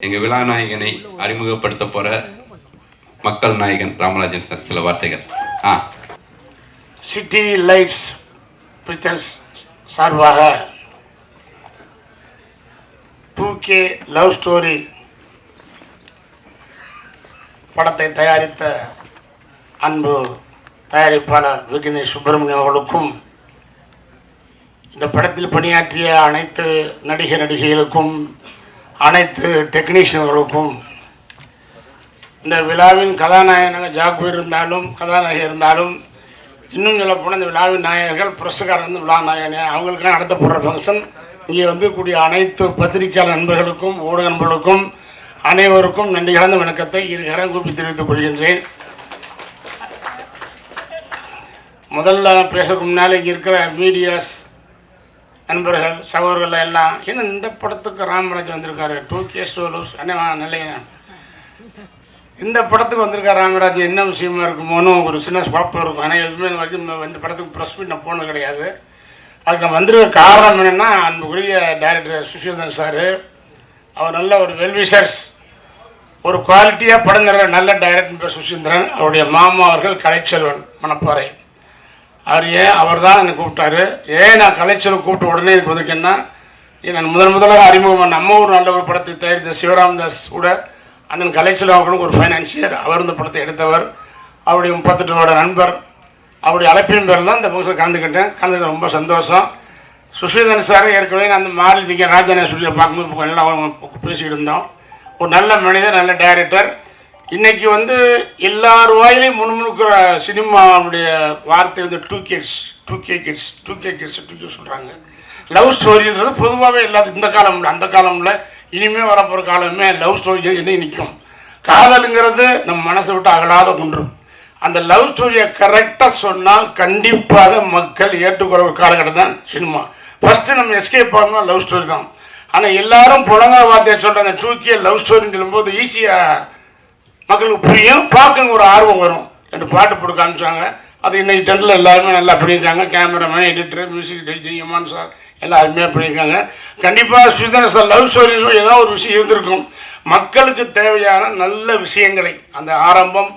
எங்கள் விழாநாயகனை அறிமுகப்படுத்த போகிற மக்கள் நாயகன் ராமராஜன் சார் சில வார்த்தைகள். ஆ. சிட்டி லைட்ஸ் பிக்சர்ஸ் சார்பாக டூ கே லவ் ஸ்டோரி படத்தை தயாரித்த அன்பு தயாரிப்பாளர் விக்னேஷ் சுப்பிரமணியம் அவர்களுக்கும் இந்த படத்தில் பணியாற்றிய அனைத்து நடிகை நடிகைகளுக்கும் அனைத்து டெக்னீஷியன்களுக்கும் இந்த விழாவின் கதாநாயகனாக ஜாக்கு இருந்தாலும் கதாநாயகி இருந்தாலும் இன்னும் சொல்ல போனால் இந்த விழாவின் நாயகர்கள் புரஸ்காரம் வந்து விழா நாயகனே அவங்களுக்கெல்லாம் நடத்தப்படுற ஃபங்க்ஷன் இங்கே வந்து கூடிய அனைத்து பத்திரிகையாளர் நண்பர்களுக்கும் ஊடக நண்பர்களுக்கும் அனைவருக்கும் நன்றி கலந்த வணக்கத்தை இருகரம் கூப்பி தெரிவித்துக் கொள்கின்றேன். முதல்ல பேசுறதுக்கு முன்னால் இங்கே இருக்கிற மீடியாஸ் நண்பர்கள் சகோதரர்கள் எல்லாம் ஏன்னா இந்த படத்துக்கு ராமராஜ் வந்திருக்காரு. டூ கே ஸ்டோலூஸ் அண்ணா நல்ல இந்த படத்துக்கு வந்திருக்கார் ராமராஜ் என்ன விஷயமா இருக்குமோன்னு ஒரு சின்ன குழப்பம் இருக்கும். ஆனால் எதுவுமே வரைக்கும் இந்த- படத்துக்கு ப்ரெஸ் மீட் நான் போனது கிடையாது. அதுக்கு நான் வந்திருக்க காரணம் என்னென்னா அன்புக்குரிய டைரக்டர் சுஷிதன் சார் அவர் நல்ல ஒரு வெல்விஷர்ஸ் ஒரு குவாலிட்டியாக படம் நல்ல டைரக்டர் பேர் சுசீந்திரன் அவருடைய மாமா அவர்கள் கலைச்செல்வன் மணப்பாறை. அவர் ஏன் அவர் தான் என்னை கூப்பிட்டாரு. ஏன் நான் கலைச்செல்வன் கூப்பிட்ட உடனே இதுக்கு வந்திருக்கேன்னா நான் முதன் முதலாக அறிமுகம் நம்ம ஒரு நல்ல ஒரு படத்தை தயாரித்த சிவராம்தாஸ் கூட அண்ணன் கலைச்சல் அவர்களும் ஒரு ஃபைனான்சியர் அவர் இந்த படத்தை எடுத்தவர். அவருடைய முப்பத்தெட்டு வருட நண்பர். அவருடைய அழைப்பின் பேரில் தான் இந்த ஃபங்க்ஷன் கலந்துக்கிட்டேன். கலந்துக்கிட்ட ரொம்ப சந்தோஷம். சுஷீதன் சார் ஏற்கனவே நான் அந்த மாரதிக்க ராஜான சொல்லி பார்க்கும்போது நல்லா அவங்க பேசிக்கிட்டு இருந்தோம். ஒரு நல்ல மனிதர் நல்ல டைரக்டர் இன்னைக்கு வந்து எல்லார் வாயிலையும் முன்முணுக்கிற சினிமாவுடைய வார்த்தை வந்து two kids two K kids two K kids two K சொல்கிறாங்க லவ் ஸ்டோரின்றது பொதுவாகவே இல்லாத இந்த காலம் அந்த காலமில் இனிமே வரப்போகிற காலமே லவ் ஸ்டோரி என்ன நிற்கும் காதலுங்கிறது நம்ம மனசை விட்டு அகலாத ஒன்று. அந்த லவ் ஸ்டோரியை கரெக்டாக சொன்னால் கண்டிப்பாக மக்கள் ஏற்றுக்கொள்ள காலகட்டம் தான் சினிமா. ஃபஸ்ட்டு நம்ம எஸ்கேப் ஆகணும் லவ் ஸ்டோரி தான். ஆனால் எல்லாரும் புலங்க வார்த்தையை சொல்கிற அந்த டூ கே லவ் ஸ்டோரின்னு சொல்லும்போது ஈஸியாக மக்களுக்கு புரியும் பார்க்கணும் ஒரு ஆர்வம் வரும். ரெண்டு பாட்டு போட்டு காமிச்சாங்க. அது இன்னைக்கு டென்னில் எல்லாருமே நல்லா பண்ணியிருக்காங்க. Cameraman editor music Jayaman sir எல்லாம் அருமையாக பண்ணியிருக்காங்க. கண்டிப்பாக சுதந்திர சார் லவ் ஸ்டோரி ஏதோ ஒரு விஷயம் இருந்திருக்கும். மக்களுக்கு தேவையான நல்ல விஷயங்களை அந்த ஆரம்பம்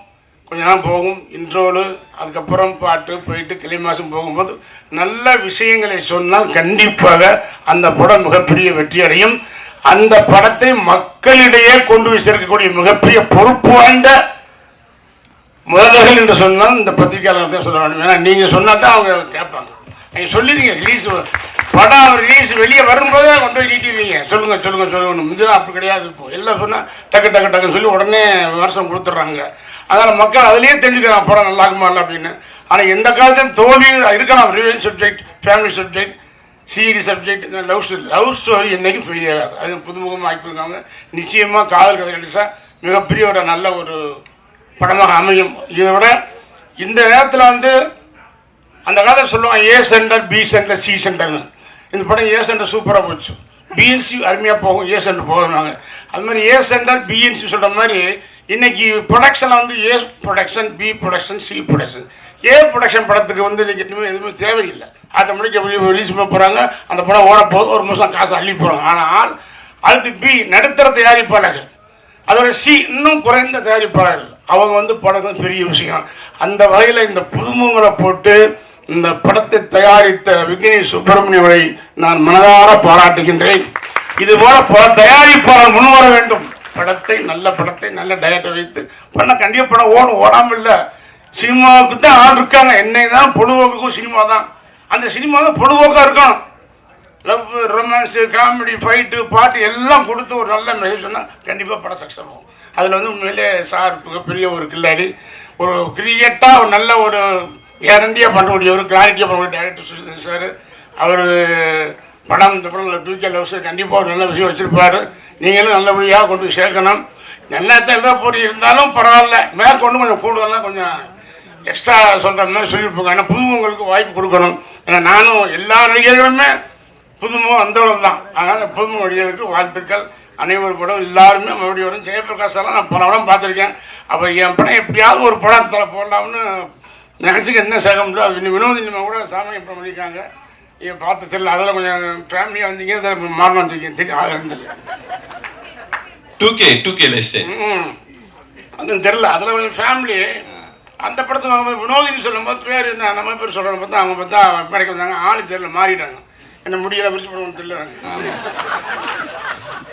கொஞ்ச நேரம் போகும். இன்ட்ரோலு அதுக்கப்புறம் பாட்டு போயிட்டு கிளை மாதம் போகும்போது நல்ல விஷயங்களை சொன்னால் கண்டிப்பாக அந்த படம் மிகப்பெரிய வெற்றி அடையும். அந்த படத்தை மக்களிடையே கொண்டு போய் சேர்க்கக்கூடிய மிகப்பெரிய பொறுப்பு வாய்ந்த முதல்வர்கள் என்று சொன்னால் இந்த பத்திரிகையாளர் தான் சொல்ல வேண்டும். ஏன்னா நீங்கள் சொன்னால் தான் அவங்க கேட்பாங்க. நீங்கள் சொல்லிடுங்க ரிலீஸ் படம் ரிலீஸ் வெளியே வரும்போதே கொண்டு போய் நீட்டிடுவீங்க. சொல்லுங்க சொல்லுங்கள் சொல்லுங்க. முந்தினா அப்படி கிடையாது இப்போ. எல்லாம் சொன்னால் டக்கு டக்கு டக்குன்னு சொல்லி உடனே விமர்சனம் கொடுத்துட்றாங்க. அதனால் மக்கள் அதுலேயே தெரிஞ்சுக்கிறாங்க படம் நல்லா இருக்குமா இல்லை? அப்படின்னு. ஆனால் எந்த காலத்தையும் தோல்வி இருக்கலாம். ரிவெஞ்ச் சப்ஜெக்ட் ஃபேமிலி சப்ஜெக்ட் சீரி சப்ஜெக்ட் இந்த லவ் ஸ்டோரி லவ் ஸ்டோரி என்றைக்கும் ஃபெயிலியர் ஆகும் அது புதுமுகமாக ஆக்கியிருக்காங்க நிச்சயமாக காதல் கதை கடிச்சா மிகப்பெரிய ஒரு நல்ல ஒரு படமாக அமையும். இதை விட இந்த நேரத்தில் வந்து அந்த காலத்தில் சொல்லுவாங்க A centre B centre C சென்டர்னு இந்த படம் ஏ சென்டர் சூப்பராக போச்சு. பிஎன்சி அருமையாக போகும் ஏ சென்டர் போகிறாங்க அது மாதிரி ஏ சென்டர் பிஎன்சி சொல்கிற மாதிரி இன்றைக்கி ப்ரொடக்ஷனில் வந்து A production B production C production A production படத்துக்கு வந்து இன்னைக்கு எதுவுமே எதுவுமே தேவையில்லை. ஆட்டோமேட்டிக்காக ரிலீஸ் பண்ண போகிறாங்க அந்த படம் ஓட போது ஒரு மாதம் காசு அள்ளி போகிறாங்க ஆனால் அடுத்து பி நடுத்தர தயாரிப்பாளர்கள். அதோட சி இன்னும் குறைந்த தயாரிப்பாளர்கள். அவங்க வந்து படம் பெரிய விஷயம். அந்த வகையில் இந்த புதுமுகங்களை போட்டு இந்த படத்தை தயாரித்த விக்னேஷ் சுப்பிரமணியவரை நான் மனதார பாராட்டுகின்றேன். இதுபோல பல தயாரிப்பாளர் முன்வர வேண்டும். படத்தை நல்ல படத்தை நல்ல டயட்டை வைத்து பண்ண கண்டிப்பாக படம் ஓடும். ஓடாமல் இல்லை. சினிமாவுக்கு தான் ஆள் இருக்காங்க. என்னை தான் பொழுதுபோக்குக்கும் சினிமா தான் அந்த சினிமா தான் பொழுதுபோக்காக இருக்கணும். லவ் ரொமான்ஸு காமெடி ஃபைட்டு பாட்டு எல்லாம் கொடுத்து ஒரு நல்ல மெசேஜ் சொன்னால் கண்டிப்பாக படம் சக்ஸஸ் ஆகும். அதில் வந்து உண்மையிலே சார் மிகப்பெரிய ஒரு கில்லாடி. ஒரு கிரியேட்டாக ஒரு நல்ல ஒரு கேரண்டியாக பண்ணக்கூடிய ஒரு கிளாரிட்டியாக பண்ணக்கூடிய டேரக்டர் சுஷிதன் சார். அவர் படம் இந்த படம் டூ கே லவ்ஸ் கண்டிப்பாக ஒரு நல்ல விஷயம் வச்சுருப்பார். நீங்களும் நல்லபடியாக கொண்டு போய் சேர்க்கணும். நல்லா தான் பொறி இருந்தாலும் பரவாயில்ல. மேற்கொண்டு கொஞ்சம் கூடுதலாக கொஞ்சம் எக்ஸ்ட்ரா சொல்கிற மாதிரி சொல்லியிருப்பாங்க. ஏன்னா புதுமுகங்களுக்கு வாய்ப்பு கொடுக்கணும். ஏன்னா நானும் எல்லா நடிகர்களுமே புதுமுகம் வந்தவர்கள் தான். அதனால் புதுமுக நடிகர்களுக்கு வாழ்த்துக்கள். அனைவரும் படம் எல்லாருமே மறுபடியும் வரும். ஜெயபிரகாஷெல்லாம் நான் பல படம் பார்த்துருக்கேன். அப்போ என் படம் எப்படியாவது ஒரு படத்தில் போடலாம்னு நினச்சிக்க என்ன சேக முடியல அது இன்னும் வினோத் இனிமே கூட சாமி படம் பண்ணியிருக்காங்க இவன் பார்த்து தெரியல அதில் கொஞ்சம் ஃபேமிலியாக வந்தீங்க இதில் மாறணும் தெரியும் அது இருந்தில்ல two K two K list அது தெரில அதில் கொஞ்சம் ஃபேமிலி அந்த படத்தில் அவங்க வினோதினி சொல்லும்போது பேர் என்ன நம்ம பேர் சொல்கிறோம் பார்த்தா அவங்க பார்த்தா படைக்க வந்தாங்க ஆளு தெரியல மாறிட்டாங்க. என்ன முடியல விரிச்சு போடுவோம் தெரியல.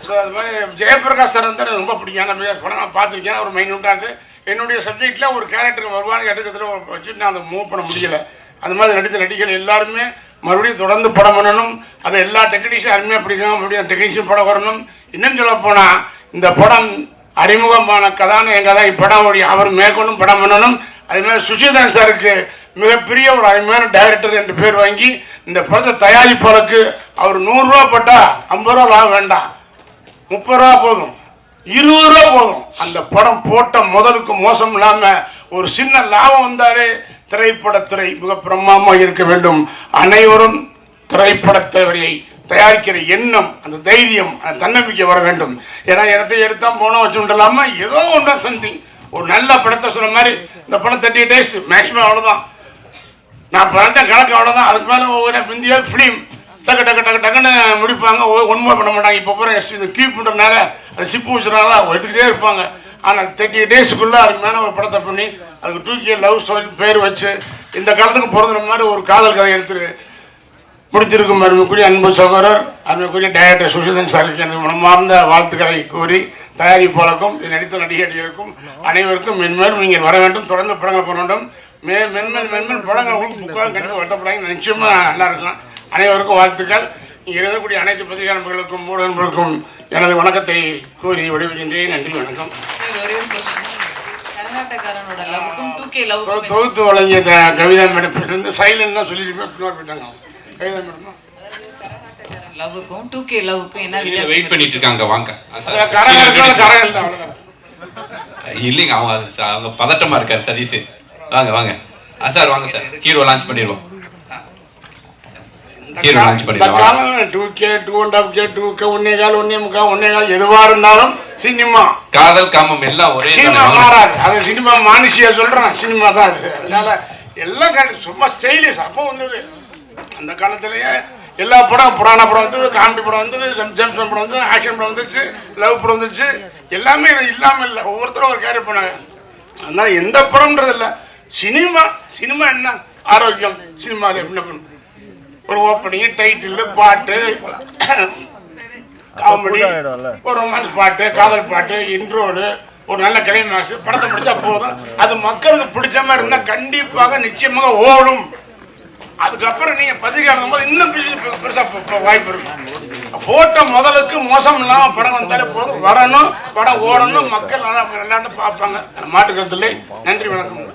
ஸோ அது மாதிரி ஜெயபிரகாஷ் சார் வந்து எனக்கு ரொம்ப பிடிக்கும். ஏன்னா படம் நான் பார்த்துருக்கேன் ஒரு மைனூட்டாக இருக்குது என்னுடைய சப்ஜெக்டில் ஒரு கேரக்டர் வருவான்னு எடுக்கிறதுல வச்சுட்டு நான் அதை மூவ் பண்ண முடியல. அந்த மாதிரி நடித்த நடிகர்கள் எல்லாருமே மறுபடியும் தொடர்ந்து படம் பண்ணணும். அதை எல்லா டெக்னீஷியன் அருமையாக பிடிக்கணும் மறுபடியும் டெக்னீஷியன் படம் வரணும். இன்னும் சொல்ல போனால் இந்த படம் அறிமுகமான கதாநாயகன் கதை இப்படம் ஓடி அவர் மேற்கொண்டும் படம் பண்ணணும். அதுமாதிரி சுஷிதன் சாருக்கு மிகப்பெரிய ஒரு அருமையான டைரக்டர் என்று பேர் வாங்கி இந்த படத்தை தயாரிப்பாளருக்கு அவர் நூறுரூவா போட்டால் ஐம்பது ரூபா லாபம் வேண்டாம். முப்பது ரூபா போதும். இருபது ரூபா போதும். அந்த படம் போட்ட முதலுக்கு மோசம் இல்லாமல் ஒரு சின்ன லாபம் வந்தாலே திரைப்படத்துறை மிக பிரமாமாக இருக்க வேண்டும். அனைவரும் திரைப்படத்துறையை தயாரிக்கிற எண்ணம் அந்த தைரியம் அந்த தன்னம்பிக்கை வர வேண்டும். ஏன்னா இடத்தை எடுத்தால் போனோம் வச்சு இல்லாமல் ஏதோ ஒன்றா சம்திங் ஒரு நல்ல படத்தை சொன்ன மாதிரி இந்த படம் தேர்ட்டி டேஸ் மேக்ஸிமம் அவ்வளோதான் நான் பண்ணிட்ட கணக்கு அவ்வளோதான் அதுக்கு மேலே ஒவ்வொரு இந்தியா ஃபிலிம் டக்கு டக்கு டக்கு டக்குன்னு முடிப்பாங்க. ஒன்றுமே பண்ண மாட்டாங்க. இப்போ அப்புறம் இது கீப் பண்ணுறதுனால அது சிப்பு வச்சுனால எடுத்துக்கிட்டே இருப்பாங்க. ஆனால் தேர்ட்டி டேஸுக்குள்ளே அதுக்கு மேலே ஒரு படத்தை பண்ணி அதுக்கு டூ லவ் ஸ்டோரி பேர் வச்சு இந்த காலத்துக்கு பிறந்த மாதிரி ஒரு காதல் கதை எடுத்துரு. முடித்திருக்கும் அருமைக்குரிய அன்பு சகோதரர் அருமைக்குரிய டைரக்டர் சுஷிதன் சாருக்கு எனது மனமார்ந்த வாழ்த்துக்களை கூறி தயாரிப்பாளருக்கும் இது நடித்த நடிகர்களுக்கும் அனைவருக்கும் மென்மேலும் நீங்கள் வர வேண்டும் தொடர்ந்து படங்கள் பண்ண வேண்டும். மே மென்மேல் மென்மேல் படங்கள் உங்களுக்கு புக்காக கண்டிப்பாக வருத்தப்படாங்க நிச்சயமாக நல்லா இருக்கும். அனைவருக்கும் வாழ்த்துக்கள். இங்கே இருக்கக்கூடிய அனைத்து பத்திரிகை நண்பர்களுக்கும் ஊடக நண்பர்களுக்கும் எனது வணக்கத்தை கூறி விடைபெறுகின்றேன். நன்றி வணக்கம். தொகுத்து வழங்கிய கவிதா மேடம் இருந்து சைலண்ட் தான் சொல்லியிருப்பேன் பின்னாடி போயிட்டாங்க. கவிதா மேடம். லவ்வுக்கும் டூ கே லவ்வுக்கும் என்ன வெயிட் பண்ணிட்டு இருக்காங்க வாங்க. இல்லைங்க அவங்க அவங்க பதட்டமா இருக்காரு சதீஷ். வாங்க வாங்க. ஆ, சார் வாங்க சார். ஹீரோ லான்ச் பண்ணிடுவோம் ஹீரோ லான்ச் இந்த பண்ணிடலாம் காலம் two K two and half K two K ஒன்னே கால் ஒன்னே முக்கா ஒன்னே கால் எதுவா இருந்தாலும் சினிமா. காதல் காமம் எல்லாம் ஒரே சினிமா. மாறாது. அது சினிமா மானுஷியா சொல்றேன் சினிமா தான் அது. அதனால எல்லாம் சும்மா ஸ்டைலிஷ் அப்போ வந்தது. அந்த காலத்திலேயே எல்லா படம் புராண படம் வந்தது காமெடி படம் வந்தது ஜெம்ஸ் படம் வந்தது ஆக்ஷன் படம் வந்துச்சு லவ் படம் வந்துச்சு. எல்லாமே இது இல்லாமல் இல்லை. ஒவ்வொருத்தரும் ஒரு கேரி பண்ணாங்க. அதனால எந்த படம்ன்றது இல்லை சினிமா சினிமா என்ன? ஆரோக்கியம். சினிமாவில் என்ன பண்ணும் ஒரு ஓப்பனிங் டைட்டில் பாட்டு காமெடி ஒரு ரொமான்ஸ் பாட்டு காதல் பாட்டு இன்ட்ரோடு ஒரு நல்ல கிளைமேக்ஸ் படத்தை முடிச்சா போதும். அது மக்களுக்கு பிடிச்ச மாதிரி இருந்தால் கண்டிப்பாக நிச்சயமாக ஓடும். அதுக்கப்புறம் நீங்க பத்திரிக்கை போது இன்னும் பெருசு- பெருசா ப- ப- வாய்ப்பு இருக்கும். போட்ட முதலுக்கு மோசம் இல்லாம படம் வந்தாலே போதும். வரணும் படம் ஓடணும் மக்கள் நல்லா விளையாண்டு பார்ப்பாங்க. மாட்டுக்கிறது இல்லை. நன்றி வணக்கம்.